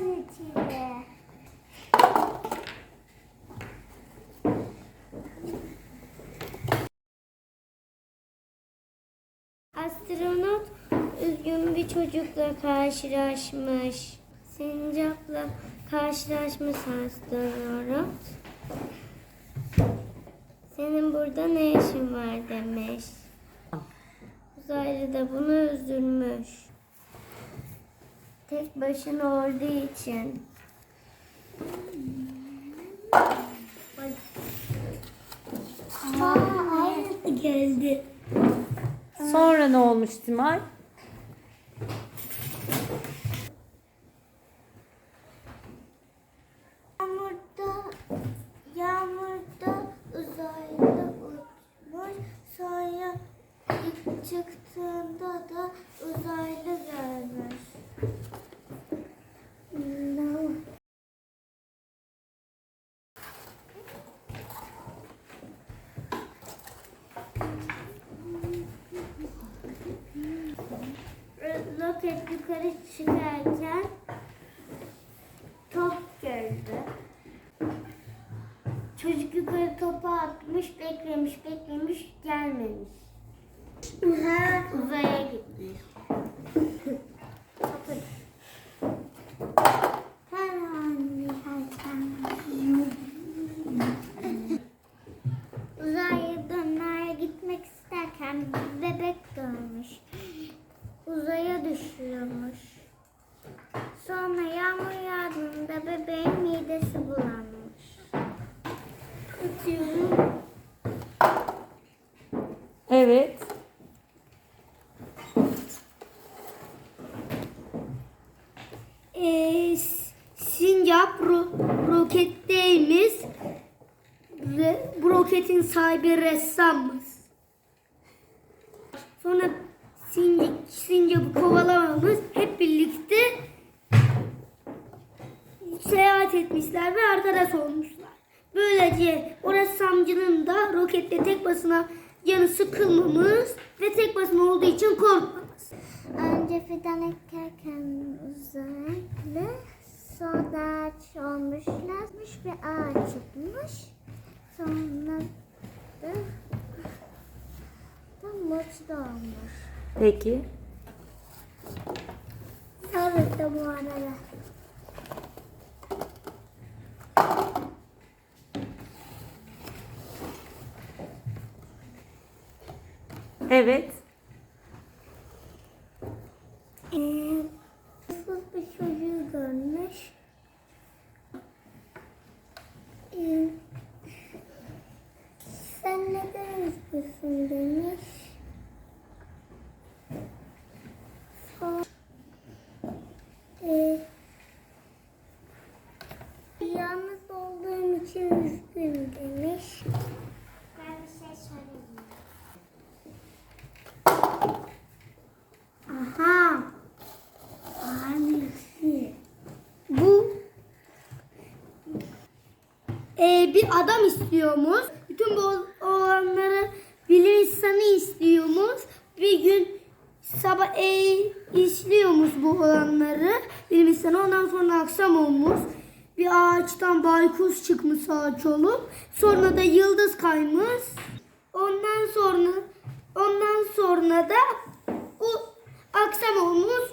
içinde. Astronot üzgün bir çocukla karşılaşmış. Sincapla karşılaşmış astronot. Senin burada ne işin var demiş. Uzaylı da bunu üzülmüş. Tek başına olduğu için. Aa, aynısı geldi. Sonra ne olmuş Simay? Yağmurda, yağmurda uzaylı uçmuş. Sonra çıktığında da uzaylı görmüş. Roket yukarı çıkarken top gördü. Çocuk yukarı topu atmış, beklemiş, beklemiş, gelmemiş. Uzaya gitmiş. Uzaya dönmeye gitmek isterken bebek görmüş. Uzaya düşüyormuş. Sonra yağmur yağdığında bebeğin midesi bulanmış. Atıyorum. Evet. Ee, sincap ro roketteymiş. Ve bu roketin sahibi ressammış. Sonra sincapı kovalamamız hep birlikte seyahat etmişler ve arkadaş olmuşlar. Böylece o ressamcının da rokette tek başına canı sıkılmamış ve tek başına olduğu için korkmamış. Önce fidan ekerken uzaylı sonra ağaç olmuşlarmış ve ağaç çıkmış. Sonra da, da olmuş. Peki. Evet de bu arada. Evet. Ee, Nasıl bir çocuğu görmüş. Ee, sen neden üzgünsün demiş. Sonra, ee, yalnız olduğum için üzgün demiş. Ben bir şey söyleyeyim. Aha. Annesi. Bu e, bir adam istiyormuş. Bütün bu olanları bilim insanı istiyormuş. Bir gün sabah e, işliyormuş bu olanları bilim insanı. Ondan sonra akşam olmuş. Bir ağaçtan baykuş çıkmış ağaç olup. Sonra da yıldız kaymış. Ondan sonra ondan sonra da o akşam olmuş.